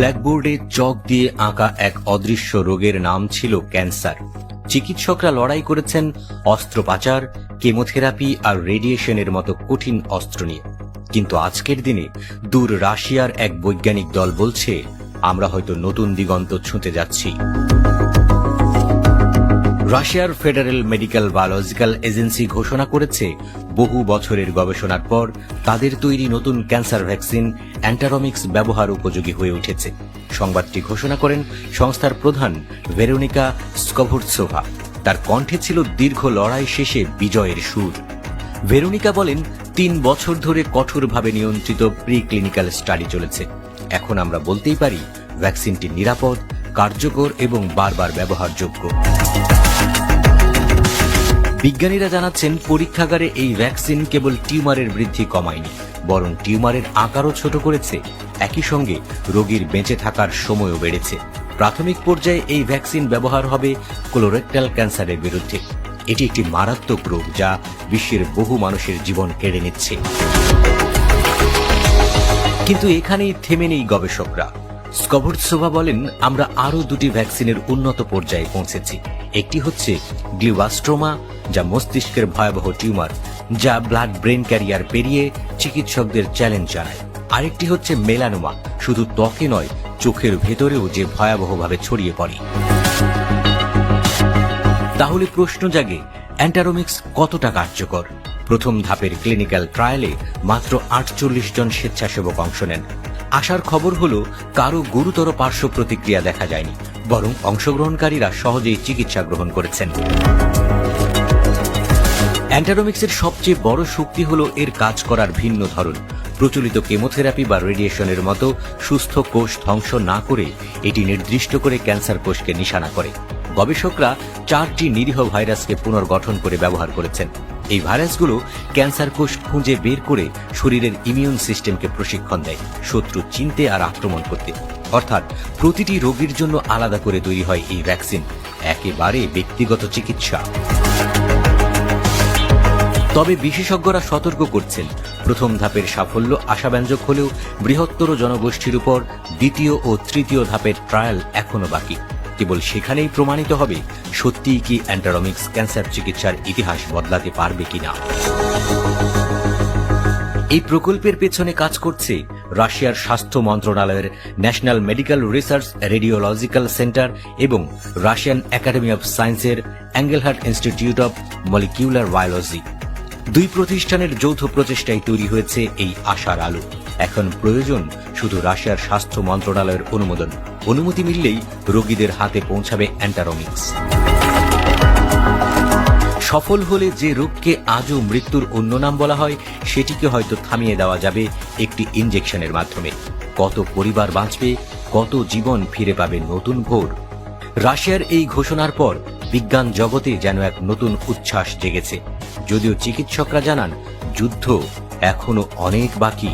ব্ল্যাকবোর্ডে চক দিয়ে আঁকা এক অদৃশ্য রোগের নাম ছিল ক্যান্সার। চিকিৎসকরা লড়াই করেছেন অস্ত্রোপাচার, কেমোথেরাপি আর রেডিয়েশনের মতো কঠিন অস্ত্র নিয়ে। কিন্তু আজকের দিনে দূর রাশিয়ার এক বৈজ্ঞানিক দল বলছে, আমরা হয়তো নতুন দিগন্ত ছুঁতে যাচ্ছি। রাশিয়ার ফেডারেল মেডিকেল বায়োলজিক্যাল এজেন্সি ঘোষণা করেছে, বহু বছরের গবেষণার পর তাদের তৈরি নতুন ক্যান্সার ভ্যাকসিন অ্যান্টারমিক্স ব্যবহার উপযোগী হয়ে উঠেছে। সংবাদটি ঘোষণা করেন সংস্থার প্রধান ভেরোনিকা স্কভুরসোভা। তার কণ্ঠে ছিল দীর্ঘ লড়াই শেষে বিজয়ের সুর। ভেরোনিকা বলেন, তিন বছর ধরে কঠোরভাবে নিয়ন্ত্রিত প্রি ক্লিনিক্যাল স্টাডি চলেছে। এখন আমরা বলতেই পারি, ভ্যাকসিনটি নিরাপদ, কার্যকর এবং বারবার ব্যবহারযোগ্য। বিজ্ঞানীরা জানাচ্ছেন, পরীক্ষাগারে এই ভ্যাকসিন কেবল টিউমারের বৃদ্ধি কমায়নি, বরং টিউমারের আকারও ছোট করেছে। একই সঙ্গে রোগীর বেঁচে থাকার সময়ও বেড়েছে। প্রাথমিক পর্যায়ে এই ভ্যাকসিন ব্যবহার হবে কোলোরেক্টাল ক্যান্সারের বিরুদ্ধে। এটি একটি মারাত্মক রোগ যা বিশ্বের বহু মানুষের জীবন কেড়ে নিচ্ছে। কিন্তু এখানেই থেমে নেই গবেষকরা। স্কভর্টসোভা বলেন, আমরা আরও দুটি ভ্যাকসিনের উন্নত পর্যায়ে পৌঁছেছি। একটি হচ্ছে গ্লিওয়াস্ট্রোমা যা মস্তিষ্কের ভয়াবহ টিউমার, যা ব্লাড ব্রেন ক্যারিয়ার পেরিয়ে চিকিৎসকদের চ্যালেঞ্জ জানায়। আরেকটি হচ্ছে মেলানোমা, শুধু ত্বকে নয়, চোখের ভেতরেও যে ভয়াবহভাবে ছড়িয়ে পড়ে। তাহলে প্রশ্ন জাগে, অ্যান্টারোমিক্স কতটা কার্যকর? প্রথম ধাপের ক্লিনিক্যাল ট্রায়ালে মাত্র আটচল্লিশ জন স্বেচ্ছাসেবক অংশ নেন। আসার খবর হলো, কারও গুরুতর পার্শ্ব প্রতিক্রিয়া দেখা যায়নি, বরং অংশগ্রহণকারীরা সহজেই চিকিৎসা গ্রহণ করেছেন। অ্যান্টারোমিক্সের সবচেয়ে বড় শক্তি হলো এর কাজ করার ভিন্ন ধরন। প্রচলিত কেমোথেরাপি বা রেডিয়েশনের মতো সুস্থ কোষ ধ্বংস না করে এটি নির্দিষ্ট করে ক্যান্সার কোষকে নিশানা করে। গবেষকরা চারটি নিরীহ ভাইরাসকে পুনর্গঠন করে ব্যবহার করেছেন। এই ভাইরাসগুলো ক্যান্সার কোষ খুঁজে বের করে শরীরের ইমিউন সিস্টেমকে প্রশিক্ষণ দেয়, শত্রু চিনতে আর আক্রমণ করতে। অর্থাৎ প্রতিটি রোগীর জন্য আলাদা করে তৈরি হয় এই ভ্যাকসিন, একেবারে ব্যক্তিগত চিকিৎসা। তবে বিশেষজ্ঞরা সতর্ক করছেন। প্রথম ধাপের সাফল্য আশাব্যঞ্জক হলেও বৃহত্তর জনগোষ্ঠীর উপর দ্বিতীয় ও তৃতীয় ধাপের ট্রায়াল এখনও বাকি। কেবল সেখানেই প্রমাণিত হবে সত্যিই কি অ্যান্টারমিক্স ক্যান্সার চিকিৎসার ইতিহাস বদলাতে পারবে কিনা। এই প্রকল্পের পেছনে কাজ করছে রাশিয়ার স্বাস্থ্য মন্ত্রণালয়ের national medical research radiological centre এবং রাশিয়ান একাডেমি অফ সায়েন্সের Engelhardt institute of molecular biology. দুই প্রতিষ্ঠানের যৌথ প্রচেষ্টায় তৈরি হয়েছে এই আশার আলো। এখন প্রয়োজন শুধু রাশিয়ার স্বাস্থ্য মন্ত্রণালয়ের অনুমোদন। অনুমতি মিললেই রোগীদের হাতে পৌঁছাবে অ্যান্টারমিক্স। সফল হলে যে রোগকে আজও মৃত্যুর অন্য নাম বলা হয়, সেটিকে হয়তো থামিয়ে দেওয়া যাবে একটি ইনজেকশনের মাধ্যমে। কত পরিবার বাঁচবে, কত জীবন ফিরে পাবে নতুন ভোর। রাশিয়ার এই ঘোষণার পর বিজ্ঞান জগতে যেন এক নতুন উচ্ছ্বাস জেগেছে। যদিও চিকিৎসকরা জানান যুদ্ধ এখনও অনেক বাকি।